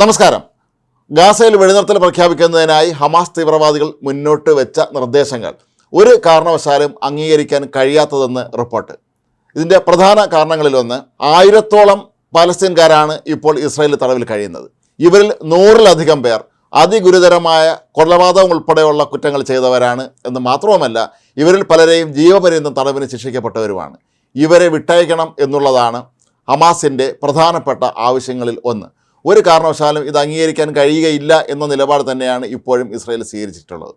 നമസ്കാരം. ഗാസയിൽ വെടിനിർത്തൽ പ്രഖ്യാപിക്കുന്നതിനായി ഹമാസ് തീവ്രവാദികൾ മുന്നോട്ട് വെച്ച നിർദ്ദേശങ്ങൾ. ഒരു കാരണവശാലും അംഗീകരിക്കാൻ കഴിയാത്തതെന്ന് റിപ്പോർട്ട്. ഇതിന്റെ പ്രധാന കാരണങ്ങളിലൊന്ന് ആയിരത്തോളം പാലസ്തീൻകാരാണ് ഇപ്പോൾ ഇസ്രായേൽ തടവിൽ കഴിയുന്നത്. ഇവരിൽ നൂറിലധികം പേർ അതിഗുരുതരമായ കൊലപാതകം ഉൾപ്പെടെയുള്ള കുറ്റങ്ങൾ ചെയ്തവരാണ് എന്ന് മാത്രവുമല്ല ഇവരിൽ പലരെയും ജീവപര്യന്തം തടവിന് ശിക്ഷിക്കപ്പെട്ടവരുമാണ്. ഇവരെ വിട്ടയക്കണം എന്നുള്ളതാണ് ഹമാസിന്റെ പ്രധാനപ്പെട്ട ആവശ്യങ്ങളിൽ ഒന്ന്. ഒരു കാരണവശാലും ഇത് അംഗീകരിക്കാൻ കഴിയുകയില്ല എന്ന നിലപാട് തന്നെയാണ് ഇപ്പോഴും ഇസ്രായേൽ സ്വീകരിച്ചിട്ടുള്ളത്.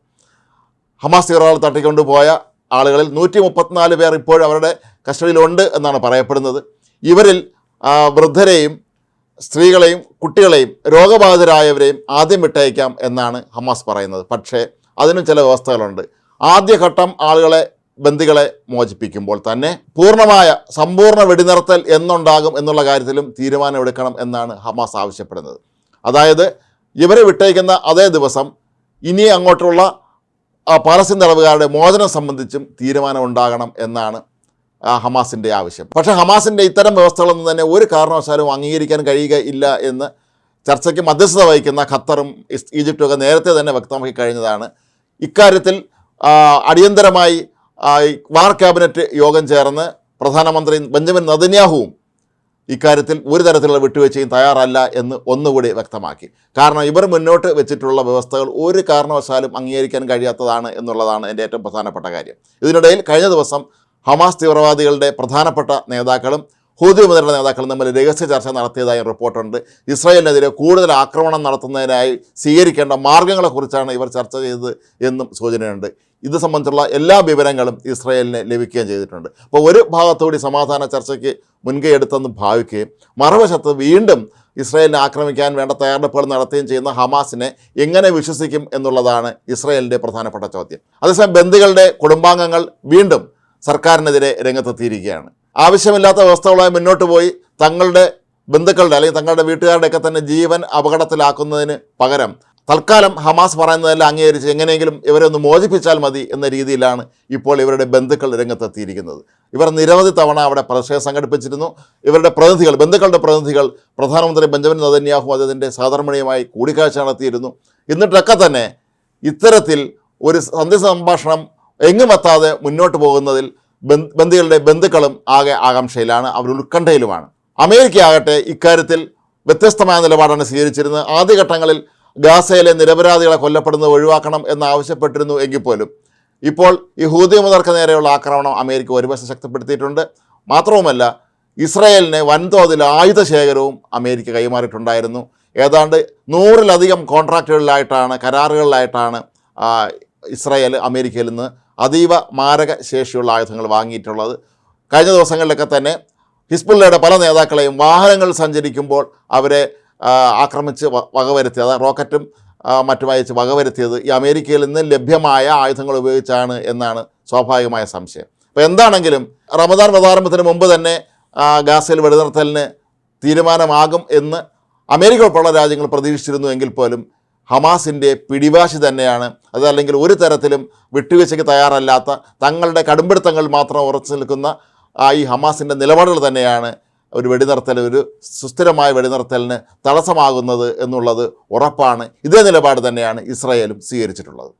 ഹമാസ് തീവ്രവാദം തട്ടിക്കൊണ്ടുപോയ ആളുകളിൽ നൂറ്റി മുപ്പത്തിനാല് പേർ ഇപ്പോഴും അവരുടെ കസ്റ്റഡിയിലുണ്ട് എന്നാണ് പറയപ്പെടുന്നത്. ഇവരിൽ വൃദ്ധരെയും സ്ത്രീകളെയും കുട്ടികളെയും രോഗബാധിതരായവരെയും ആദ്യം വിട്ടയക്കാം എന്നാണ് ഹമാസ് പറയുന്നത്. പക്ഷേ അതിനും ചില വ്യവസ്ഥകളുണ്ട്. ആദ്യഘട്ടം ആളുകളെ ബന്ദികളെ മോചിപ്പിക്കുമ്പോൾ തന്നെ പൂർണമായ സമ്പൂർണ വെടിനിർത്തൽ എന്നുണ്ടാകും എന്നുള്ള കാര്യത്തിലും തീരുമാനമെടുക്കണം എന്നാണ് ഹമാസ് ആവശ്യപ്പെടുന്നത്. അതായത് ഇവരെ വിട്ടയക്കുന്ന അതേ ദിവസം ഇനി അങ്ങോട്ടുള്ള പാലസ്തീൻ തടവുകാരുടെ മോചനം സംബന്ധിച്ചും തീരുമാനമുണ്ടാകണം എന്നാണ് ഹമാസിന്റെ ആവശ്യം. പക്ഷേ ഹമാസിന്റെ ഇത്തരം വ്യവസ്ഥകളൊന്നും തന്നെ ഒരു കാരണവശാലും അംഗീകരിക്കാൻ കഴിയുകയില്ല എന്ന് ചർച്ചയ്ക്ക് മധ്യസ്ഥത വഹിക്കുന്ന ഖത്തറും ഈജിപ്തും ഒക്കെ നേരത്തെ തന്നെ വ്യക്തമാക്കി കഴിഞ്ഞതാണ്. ഇക്കാര്യത്തിൽ അടിയന്തരമായി വാർ ക്യാബിനറ്റ് യോഗം ചേർന്ന് പ്രധാനമന്ത്രി ബെഞ്ചമിൻ നദന്യാഹുവും ഇക്കാര്യത്തിൽ ഒരു തരത്തിലുള്ള വിട്ടുവീഴ്ചയും തയ്യാറല്ല എന്ന് ഒന്നുകൂടി വ്യക്തമാക്കി. കാരണം ഇവർ മുന്നോട്ട് വെച്ചിട്ടുള്ള വ്യവസ്ഥകൾ ഒരു കാരണവശാലും അംഗീകരിക്കാൻ കഴിയാത്തതാണ് എന്നുള്ളതാണ് എന്റെ ഏറ്റവും പ്രധാനപ്പെട്ട കാര്യം. ഇതിനിടയിൽ കഴിഞ്ഞ ദിവസം ഹമാസ് തീവ്രവാദികളുടെ പ്രധാനപ്പെട്ട നേതാക്കളും ഹൂതി മുതലുള്ള നേതാക്കളും തമ്മിൽ രഹസ്യ ചർച്ച നടത്തിയതായി റിപ്പോർട്ടുണ്ട്. ഇസ്രായേലിനെതിരെ കൂടുതൽ ആക്രമണം നടത്തുന്നതിനായി സ്വീകരിക്കേണ്ട മാർഗങ്ങളെക്കുറിച്ചാണ് ഇവർ ചർച്ച ചെയ്തത് എന്നും സൂചനയുണ്ട്. ഇത് സംബന്ധിച്ചുള്ള എല്ലാ വിവരങ്ങളും ഇസ്രയേലിന് ലഭിക്കുകയും ചെയ്തിട്ടുണ്ട്. അപ്പോൾ ഒരു ഭാഗത്തുകൂടി സമാധാന ചർച്ചയ്ക്ക് മുൻകൈ എടുത്തെന്ന് ഭാവിക്കുകയും മറുവശത്ത് വീണ്ടും ഇസ്രയേലിനെ ആക്രമിക്കാൻ വേണ്ട തയ്യാറെടുപ്പുകൾ നടത്തുകയും ചെയ്യുന്ന ഹമാസിനെ എങ്ങനെ വിശ്വസിക്കും എന്നുള്ളതാണ് ഇസ്രയേലിന്റെ പ്രധാനപ്പെട്ട ചോദ്യം. അതേസമയം ബന്ദികളുടെ കുടുംബാംഗങ്ങൾ വീണ്ടും സർക്കാരിനെതിരെ രംഗത്തെത്തിയിരിക്കുകയാണ്. ആവശ്യമില്ലാത്ത വ്യവസ്ഥകളുമായി മുന്നോട്ട് പോയി തങ്ങളുടെ ബന്ധുക്കളുടെ അല്ലെങ്കിൽ തങ്ങളുടെ വീട്ടുകാരുടെയൊക്കെ തന്നെ ജീവൻ അപകടത്തിലാക്കുന്നതിന് പകരം തൽക്കാലം ഹമാസ് പറയുന്നതെല്ലാം അംഗീകരിച്ച് എങ്ങനെയെങ്കിലും ഇവരെ ഒന്ന് മോചിപ്പിച്ചാൽ മതി എന്ന രീതിയിലാണ് ഇപ്പോൾ ഇവരുടെ ബന്ധുക്കൾ രംഗത്തെത്തിയിരിക്കുന്നത്. ഇവർ നിരവധി തവണ അവിടെ പ്രതിഷേധം സംഘടിപ്പിച്ചിരുന്നു. ഇവരുടെ പ്രതിനിധികൾ ബന്ധുക്കളുടെ പ്രതിനിധികൾ പ്രധാനമന്ത്രി ബെഞ്ചമിൻ നദന്യാഹു അദ്ദേഹത്തിന്റെ സാധാരണയുമായി കൂടിക്കാഴ്ച നടത്തിയിരുന്നു. എന്നിട്ടൊക്കെ തന്നെ ഇത്തരത്തിൽ ഒരു സന്ധി സംഭാഷണം എങ്ങുമെത്താതെ മുന്നോട്ട് പോകുന്നതിൽ ബന്ദികളുടെ ബന്ധുക്കളും ആകെ ആകാംക്ഷയിലാണ് അവർ ഉത്കണ്ഠയിലുമാണ്. അമേരിക്ക ആകട്ടെ ഇക്കാര്യത്തിൽ വ്യത്യസ്തമായ നിലപാടാണ് സ്വീകരിച്ചിരുന്നത്. ആദ്യഘട്ടങ്ങളിൽ ഗാസയിലെ നിരപരാധികളെ കൊല്ലപ്പെടുന്നത് ഒഴിവാക്കണം എന്ന് ആവശ്യപ്പെട്ടിരുന്നു എങ്കിൽ പോലും. ഇപ്പോൾ ഈ ഹൂതി മുതർക്ക് നേരെയുള്ള ആക്രമണം അമേരിക്ക ഒരു ശക്തിപ്പെടുത്തിയിട്ടുണ്ട്. മാത്രവുമല്ല ഇസ്രയേലിന് വൻതോതിൽ ആയുധ ശേഖരവും അമേരിക്ക കൈമാറിയിട്ടുണ്ടായിരുന്നു. ഏതാണ്ട് നൂറിലധികം കോൺട്രാക്റ്റുകളിലായിട്ടാണ് കരാറുകളിലായിട്ടാണ് ഇസ്രയേൽ അമേരിക്കയിൽ നിന്ന് അതീവ മാരക ശേഷിയുള്ള ആയുധങ്ങൾ വാങ്ങിയിട്ടുള്ളത്. കഴിഞ്ഞ ദിവസങ്ങളിലൊക്കെ തന്നെ ഹിസ്ബുള്ളയുടെ പല നേതാക്കളെയും വാഹനങ്ങൾ സഞ്ചരിക്കുമ്പോൾ അവരെ ആക്രമിച്ച് വകവരുത്തിയത് റോക്കറ്റും മറ്റും അയച്ച് വകവരുത്തിയത് ഈ അമേരിക്കയിൽ നിന്ന് ലഭ്യമായ ആയുധങ്ങൾ ഉപയോഗിച്ചാണ് എന്നാണ് സ്വാഭാവികമായ സംശയം. അപ്പോൾ എന്താണെങ്കിലും റമദാൻ പ്രധാരംഭത്തിന് മുമ്പ് തന്നെ ഗാസയിൽ വെടിനിർത്തലിന് തീരുമാനമാകും എന്ന് അമേരിക്ക ഉൾപ്പെടെ രാജ്യങ്ങൾ പ്രതീക്ഷിച്ചിരുന്നു എങ്കിൽ പോലും ഹമാസിന്റെ പിടിവാശി തന്നെയാണ്. അതല്ലെങ്കിൽ ഒരു തരത്തിലും വിട്ടുവീഴ്ചയ്ക്ക് തയ്യാറല്ലാത്ത തങ്ങളുടെ കടുംപിടുത്തങ്ങൾ മാത്രം ഉറച്ചു നിൽക്കുന്ന ഈ ഹമാസിന്റെ നിലപാടുകൾ തന്നെയാണ് ഒരു വെടിനിർത്തൽ ഒരു സുസ്ഥിരമായ വെടിനിർത്തലിന് തടസ്സമാകുന്നത് എന്നുള്ളത് ഉറപ്പാണ്. ഇതേ നിലപാട് തന്നെയാണ് ഇസ്രായേലും സ്വീകരിച്ചിട്ടുള്ളത്.